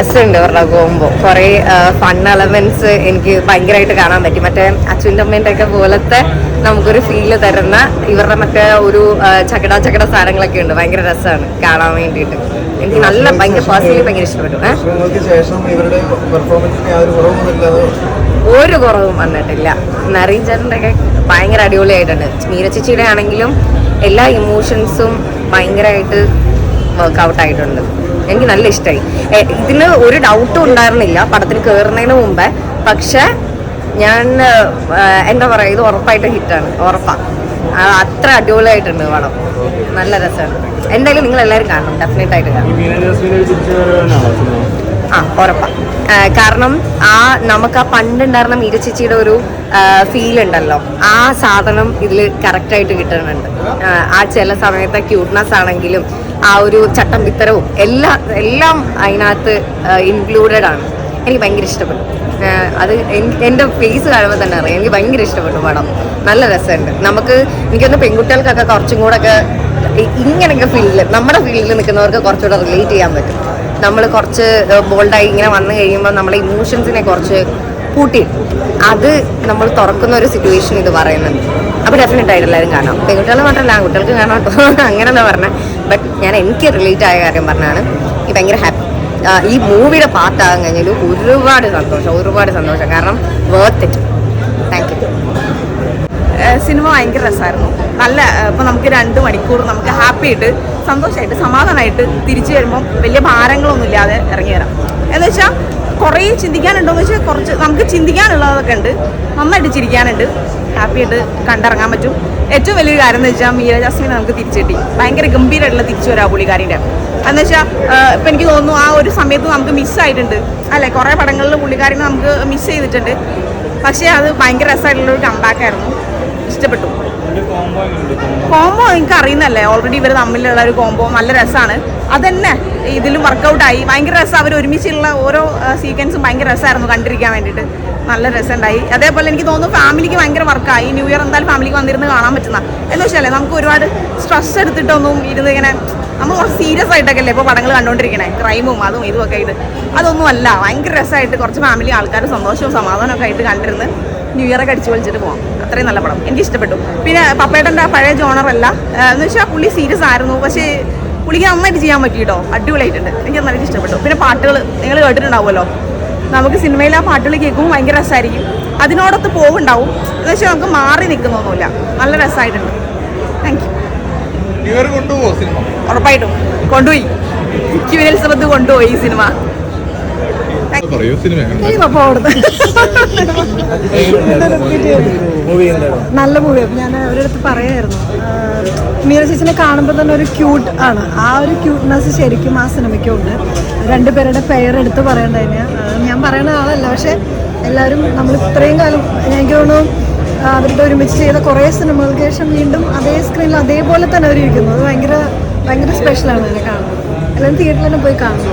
രസമുണ്ട് അവരുടെ പോകുമ്പോൾ കുറേ ഫൺ എലമെന്റ്സ് എനിക്ക് ഭയങ്കരമായിട്ട് കാണാൻ പറ്റി. മറ്റേ അച്ഛന്റെ അമ്മേന്റെ ഒക്കെ പോലത്തെ നമുക്കൊരു ഫീൽ തരുന്ന ഇവരുടെ മറ്റേ ഒരു ചകട ചകട സാധനങ്ങളൊക്കെ ഉണ്ട്. ഭയങ്കര രസമാണ് കാണാൻ വേണ്ടിയിട്ട്. എനിക്ക് നല്ല ഭയങ്കര പേഴ്സണലി ഭയങ്കര ഇഷ്ടപ്പെട്ടു. ഒരു കുറവും വന്നിട്ടില്ല. നറീൻ ചേട്ടന്റെ ഒക്കെ ഭയങ്കര അടിപൊളിയായിട്ടുണ്ട്. മീര ചേച്ചിയുടെ ആണെങ്കിലും എല്ലാ ഇമോഷൻസും ഭയങ്കരമായിട്ട് വർക്കൗട്ട് ആയിട്ടുണ്ട്. എനിക്ക് നല്ല ഇഷ്ടമായി ഇതിന് ഒരു ഡൗട്ടും ഉണ്ടായിരുന്നില്ല. പടത്തിൽ കയറുന്നതിന് മുമ്പേ. പക്ഷെ ഞാൻ എന്താ പറയുക ഇത് ഉറപ്പായിട്ട് ഹിറ്റാണ്. ഉറപ്പാണ് അത്ര അടിപൊളിയായിട്ടുണ്ട് പടം. നല്ല രസമാണ്. എന്തായാലും നിങ്ങൾ എല്ലാവരും കാണണം. ഡെഫിനറ്റ് ആയിട്ട് കാണണം. ആ ഉറപ്പാ. കാരണം ആ നമുക്ക് ആ പണ്ടുണ്ടായിരുന്ന മീരച്ചേച്ചിയുടെ ഒരു ഫീൽ ഉണ്ടല്ലോ. ആ സാധനം ഇതിൽ കറക്റ്റായിട്ട് കിട്ടുന്നുണ്ട്. ആ ചില സമയത്തെ ക്യൂട്ട്നെസ് ആണെങ്കിലും ആ ഒരു ചട്ടം പിത്തരവും എല്ലാ എല്ലാം അതിനകത്ത് ഇൻക്ലൂഡഡ് ആണ്. എനിക്ക് ഭയങ്കര ഇഷ്ടപ്പെട്ടു. അത് എൻ- എന്റെ ഫേസ് കാണുമ്പോൾ തന്നെ അറിയാം. എനിക്ക് ഭയങ്കര ഇഷ്ടപ്പെട്ടു പടം. നല്ല രസമുണ്ട്. നമുക്ക് എനിക്കൊന്ന് പെൺകുട്ടികൾക്കൊക്കെ കുറച്ചും കൂടെ ഒക്കെ ഇങ്ങനെയൊക്കെ ഫീൽഡിൽ നമ്മുടെ ഫീൽഡിൽ നിൽക്കുന്നവർക്ക് കുറച്ചുകൂടെ റിലേറ്റ് ചെയ്യാൻ പറ്റും. നമ്മൾ കുറച്ച് ബോൾഡായി ഇങ്ങനെ വന്നു കഴിയുമ്പോൾ നമ്മുടെ ഇമോഷൻസിനെ കുറച്ച് കൂട്ടി. അത് നമ്മൾ തുറക്കുന്ന ഒരു സിറ്റുവേഷൻ ഇത് പറയുന്നുണ്ട് അപ്പോൾ ഡെഫിനറ്റ് ആയിട്ട് എല്ലാവരും കാണാം. പെൺകുട്ടികൾ മാത്രമല്ല ആൺകുട്ടികൾക്ക് കാണാം കേട്ടോ. അങ്ങനെ എന്താ പറഞ്ഞത് ബട്ട് ഞാൻ എനിക്ക് റിലേറ്റ് ആയ കാര്യം പറഞ്ഞാണ് ഈ ഭയങ്കര ഹാപ്പി ഈ മൂവിയുടെ പാർട്ടാകാൻ കഴിഞ്ഞാൽ ഒരുപാട് സന്തോഷം ഒരുപാട് സന്തോഷം. കാരണം worth it thank you cinema ഭയങ്കര രസമായിരുന്നു നല്ല ഇപ്പം നമുക്ക് രണ്ട് മണിക്കൂർ നമുക്ക് ഹാപ്പി ആയിട്ട് സന്തോഷമായിട്ട് സമാധാനമായിട്ട് തിരിച്ചു വരുമ്പം വലിയ ഭാരങ്ങളൊന്നും ഇല്ലാതെ ഇറങ്ങി വരാം. എന്ന് വെച്ചാൽ കുറേ ചിന്തിക്കാനുണ്ടോയെന്ന് വെച്ചാൽ കുറച്ച് നമുക്ക് ചിന്തിക്കാനുള്ളതൊക്കെ ഉണ്ട്. നന്നായിട്ട് ചിരിക്കാനുണ്ട്. ഹാപ്പി ആയിട്ട് കണ്ടിറങ്ങാൻ പറ്റും. ഏറ്റവും വലിയൊരു കാര്യം എന്ന് വെച്ചാൽ മീര ജാസ്മിനെ നമുക്ക് തിരിച്ചു കിട്ടി. ഭയങ്കര ഗംഭീരമായിട്ടുള്ള തിരിച്ചു വരാ പുള്ളിക്കാരിന്റെ എന്ന് വെച്ചാൽ ഇപ്പം എനിക്ക് തോന്നുന്നു ആ ഒരു സമയത്ത് നമുക്ക് മിസ്സായിട്ടുണ്ട് അല്ലേ? കുറേ പടങ്ങളിൽ പുള്ളിക്കാരിനെ നമുക്ക് മിസ് ചെയ്തിട്ടുണ്ട്. പക്ഷേ അത് ഭയങ്കര രസമായിട്ടുള്ളൊരു കമ്പാക്കായിരുന്നു ഇഷ്ടപ്പെട്ടു. കോംബോ എനിക്ക് അറിയുന്നല്ലേ ഓൾറെഡി ഇവർ തമ്മിലുള്ള ഒരു കോംബോ നല്ല രസമാണ്. അതന്നെ ഇതിലും വർക്കൗട്ടായി ഭയങ്കര രസം. അവർ ഒരുമിച്ചുള്ള ഓരോ സീക്വൻസും ഭയങ്കര രസമായിരുന്നു കണ്ടിരിക്കാൻ വേണ്ടിയിട്ട്. നല്ല രസമുണ്ടായി. അതേപോലെ എനിക്ക് തോന്നുന്നു ഫാമിലിക്ക് ഭയങ്കര വർക്കായി ന്യൂ ഇയർ എന്തായാലും ഫാമിലിക്ക് വന്നിരുന്ന് കാണാൻ പറ്റുന്ന എന്ന് വെച്ചാലേ നമുക്ക് ഒരുപാട് സ്ട്രെസ് എടുത്തിട്ടൊന്നും ഇരുന്ന് ഇങ്ങനെ നമ്മൾ കുറച്ച് സീരിയസ് ആയിട്ടൊക്കെ അല്ലേ ഇപ്പോൾ പടങ്ങൾ കണ്ടുകൊണ്ടിരിക്കണേ ക്രൈമും അതും ഇതും ഒക്കെ ആയിട്ട്. അതൊന്നും അല്ല ഭയങ്കര രസമായിട്ട് കുറച്ച് ഫാമിലി ആൾക്കാർ സന്തോഷവും സമാധാനമൊക്കെ ആയിട്ട് കണ്ടിരുന്ന് ന്യൂ ഇയറൊക്കെ അടിച്ചു പൊളിച്ചിട്ട് പോകാം അത്രയും നല്ല പടം. എനിക്ക് ഇഷ്ടപ്പെട്ടു. പിന്നെ പപ്പേട്ടന്റെ പഴയ ജോണറല്ല എന്ന് വെച്ചാൽ പുള്ളി സീരിയസ് ആയിരുന്നു. പക്ഷേ പുള്ളിക്ക് നന്നായിട്ട് ചെയ്യാൻ പറ്റി കേട്ടോ അടിപൊളിയായിട്ടുണ്ട്. എനിക്ക് നന്നായിട്ട് ഇഷ്ടപ്പെട്ടു. പിന്നെ പാട്ടുകൾ നിങ്ങൾ കേട്ടിട്ടുണ്ടാവുമല്ലോ. നമുക്ക് സിനിമയിൽ ആ പാട്ടുകൾ കേൾക്കുമ്പോൾ ഭയങ്കര രസമായിരിക്കും അതിനോടൊത്ത് പോകുണ്ടാവും എന്ന് വെച്ചാൽ നമുക്ക് മാറി നിൽക്കുന്നൊന്നുമില്ല. നല്ല രസമായിട്ടുണ്ട് താങ്ക് യു ഉറപ്പായിട്ടും. കൊണ്ടുപോയി. ക്യൂനൽ സമയത്ത് കൊണ്ടുപോയി ഈ സിനിമ. നല്ല മൂവിയാണ് ഞാൻ അവരടുത്ത് പറയായിരുന്നു. മീര ചേച്ചിനെ കാണുമ്പോൾ തന്നെ ഒരു ക്യൂട്ട് ആണ്. ആ ഒരു ക്യൂട്ട്നെസ് ശരിക്കും ആ സിനിമയ്ക്കുണ്ട് രണ്ടുപേരുടെ പെയർ എടുത്ത് പറയണ്ടതിന് ഞാൻ പറയുന്ന ആളല്ല പക്ഷെ എല്ലാവരും നമ്മൾ ഇത്രയും കാലം എനിക്ക് തോന്നുന്നു അവരുടെ ഒരുമിച്ച് ചെയ്ത കുറേ സിനിമകൾക്ക് ശേഷം വീണ്ടും അതേ സ്ക്രീനിൽ അതേപോലെ തന്നെ അവർ ഇരിക്കുന്നു അത് ഭയങ്കര ഭയങ്കര സ്പെഷ്യലാണ് എന്നെ കാണുന്നത്. എല്ലാവരും തിയേറ്ററിൽ തന്നെ പോയി കാണുന്നു.